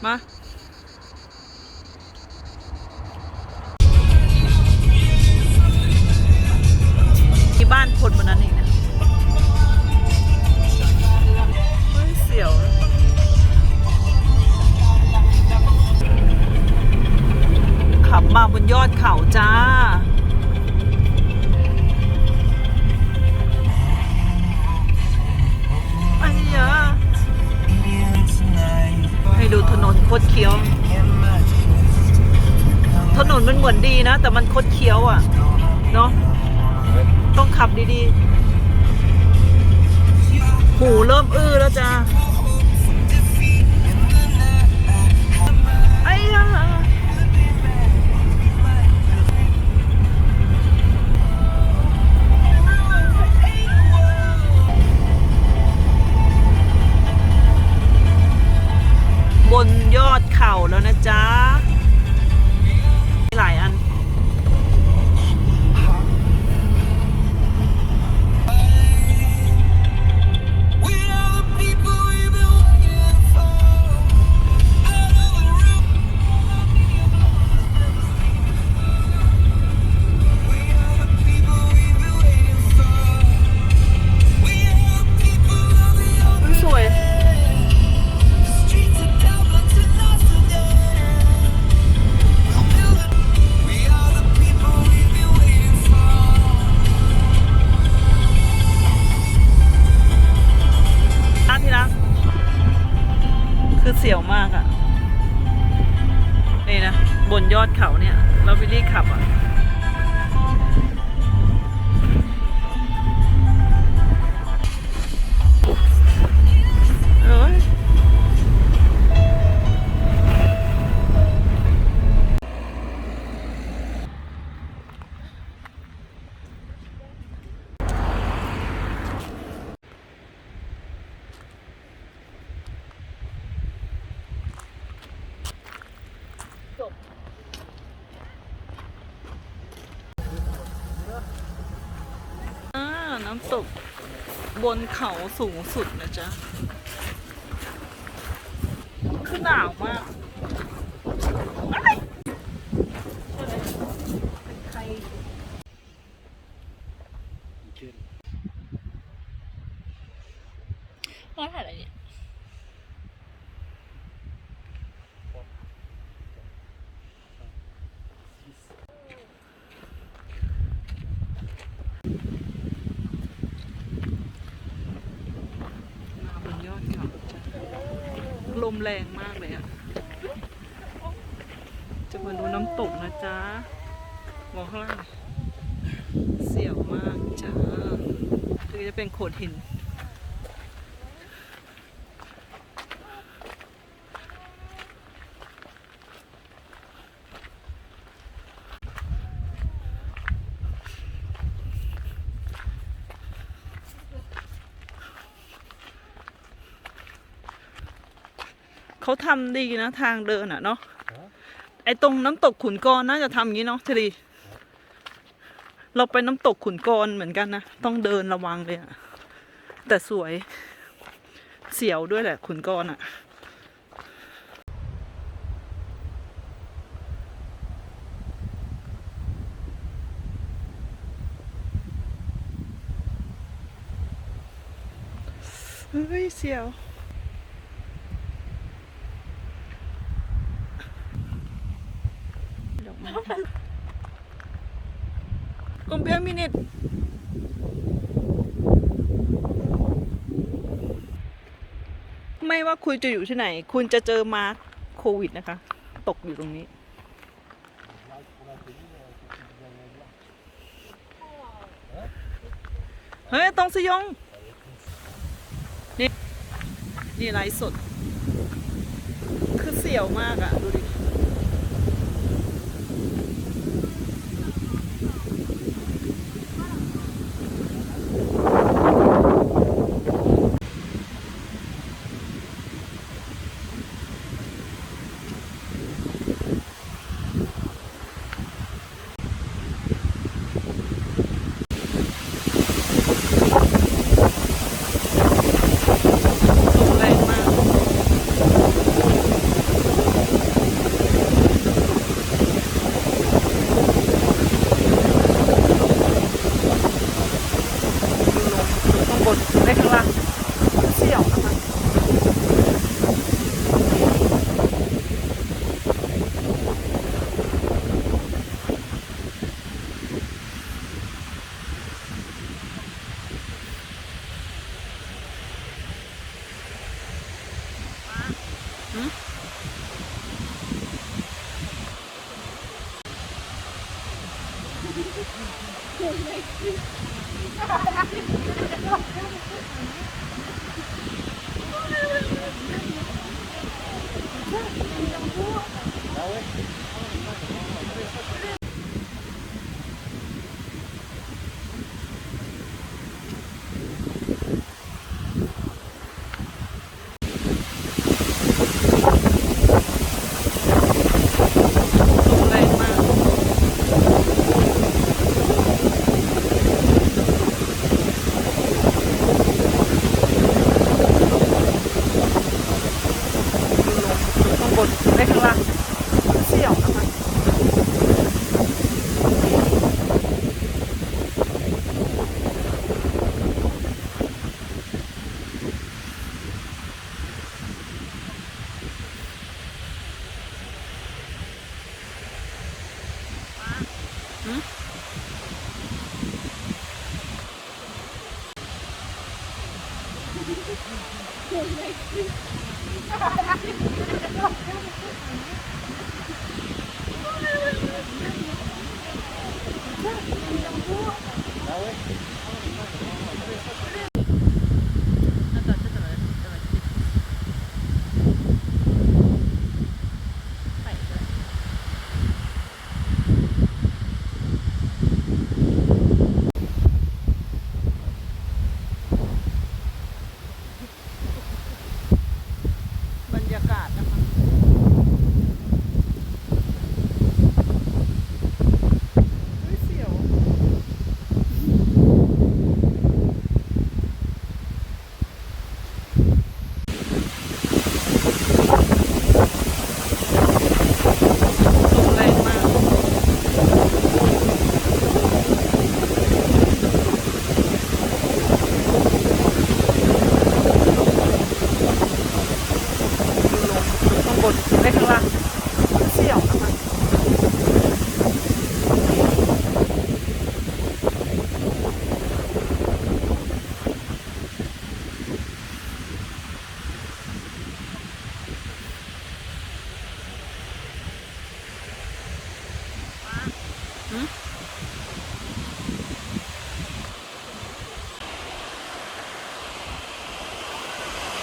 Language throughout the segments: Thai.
妈。 ถนนมันเหมือนดีนะ แต่มันคดเคี้ยวอะ เนาะต้องขับดีๆ หูเริ่มอื้อแล้วจ้า บนยอดเข่าแล้วนะจ๊ะ สียวมากอะ่ะ นี่นะ บนยอดเขาเนี่ย เราวิลลี่ขับอะ่ะ ตกบนเขาสูงสุดนะจ๊ะคือหนาวมากอะไรเป็นใคร เราถ่ายอะไรเนี่ย มาบนยอดเขาจ้ะ ลมแรงมากเลยอะจะมาดูน้ำตกนะจ๊ะมองข้างล่าง เสียวมากจ้าคือจะเป็นโขดหิน เขาทำดีนะทางเดินอะเนาะไอตรงน้ำตกขุนกรน่าจะทำอย่างนี้เนาะทีดีเราไปน้ำตกขุนกรเหมือนกันนะต้องเดินระวังเลยอะแต่สวยเสียวด้วยแหละขุนกรอะเฮ้ยเสียว กไม้กลมเปียมินิตไม่ว่าคุณจะอยู่ที่ไหน คุณจะเจอมาร์คโควิดนะคะ ตกอยู่ตรงนี้ เฮ้ย ตรงสยอง นี่ นี่ไลฟ์สด คือเสียวมากอะดูดิ 没什么了。ああ、これで。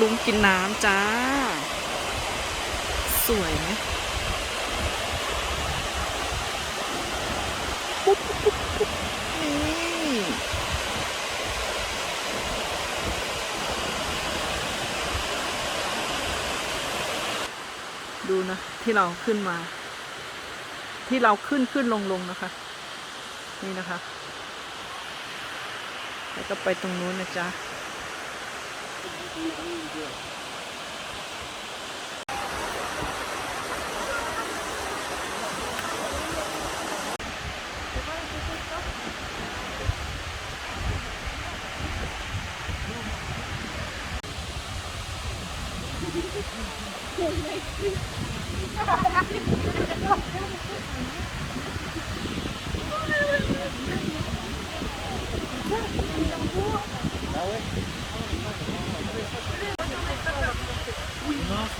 ลุงกินน้ำจ้า สวยไหมปุ๊บปุ๊บปุ๊บนี่ดูนะ ที่เราขึ้นมา ที่เราขึ้นขึ้นลงลงนะคะ นี่นะคะ แล้วก็ไปตรงนู้นนะจ๊ะ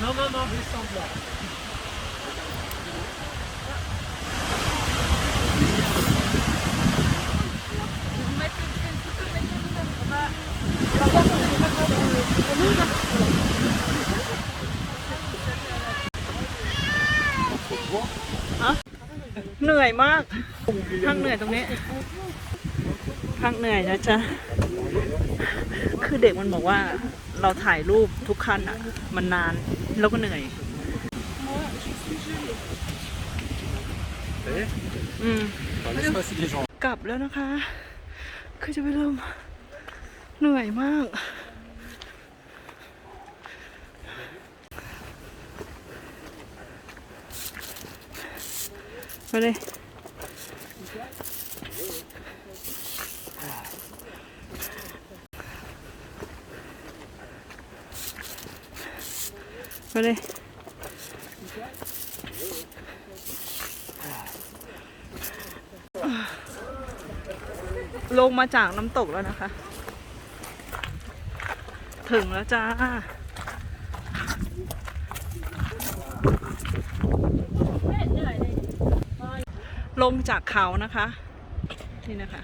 Non, non, non, descends là. เหนื่อยมากพักเหนื่อยตรงนี้พักเหนื่อยนะจ๊ะ คือเด็กมันบอกว่าเราถ่ายรูปทุกคันอะ มันนาน แล้วก็เหนื่อย Vous voyez อืม Enfin, Laisse passer les gens. กลับแล้วนะคะ คือจะไปเริ่มเหนื่อยมาก ไปเลย ไปเลยลงมาจากน้ำตกแล้วนะคะ ถึงแล้วจ้า ลงจากเขานะคะ นี่นะคะ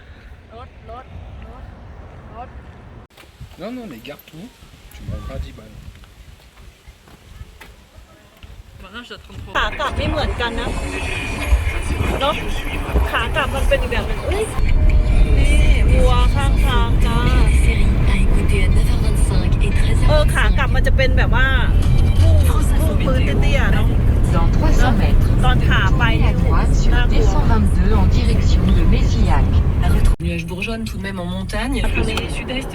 Non, non, mais garde tout. Tu me rendras 10 balles. ขากลับไม่เหมือนกันนะเนาะขากลับมันเป็นอีกแบบหนึงเอ้ยนี่วัวข้างทางจ้า série à écouter à 9h25 et 13h25. เออขากลับมันจะเป็นแบบว่าทุ่งทุ่งพื้นเตี้ยๆเนาะ Dans 300 mètres, ตอนขาไป tournez à droite sur Ah, D122 en direction de Mézillac. Nuages bourgeonnent tout de même en montagne. Sud-est,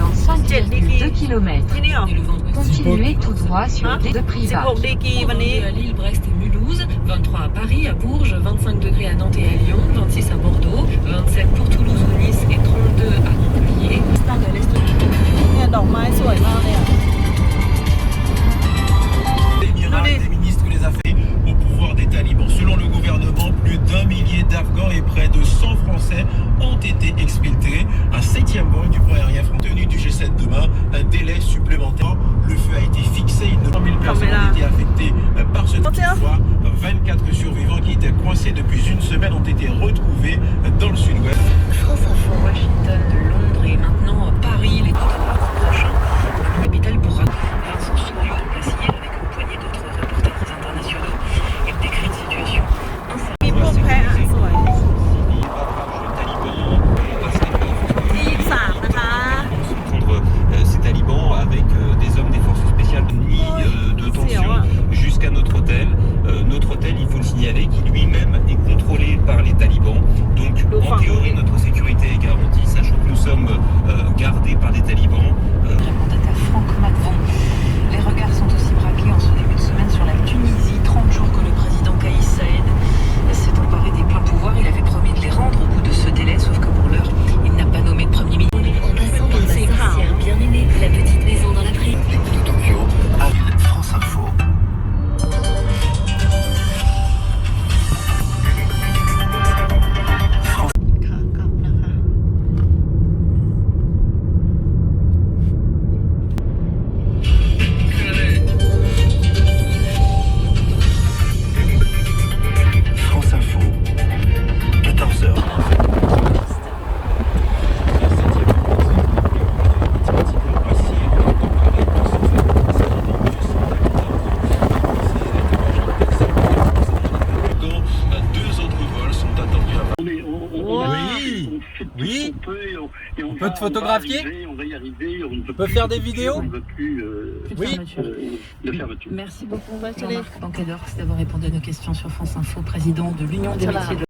Dans 5,2 km, ที่นี่เหรอ et le vent ouest. Continuez tout droit sur hein des deux privats. pour à Lille, Brest et Mulhouse, 23 à Paris, à Bourges, 25 degrés à Nantes et à Lyon, 26 à Bordeaux, 27 pour Toulouse ou Nice et 32 à Montpellier. photographier on, peut, faire des vidéos euh, Merci beaucoup, Jean-Marc d'avoir répondu à nos questions sur France l'Union des métiers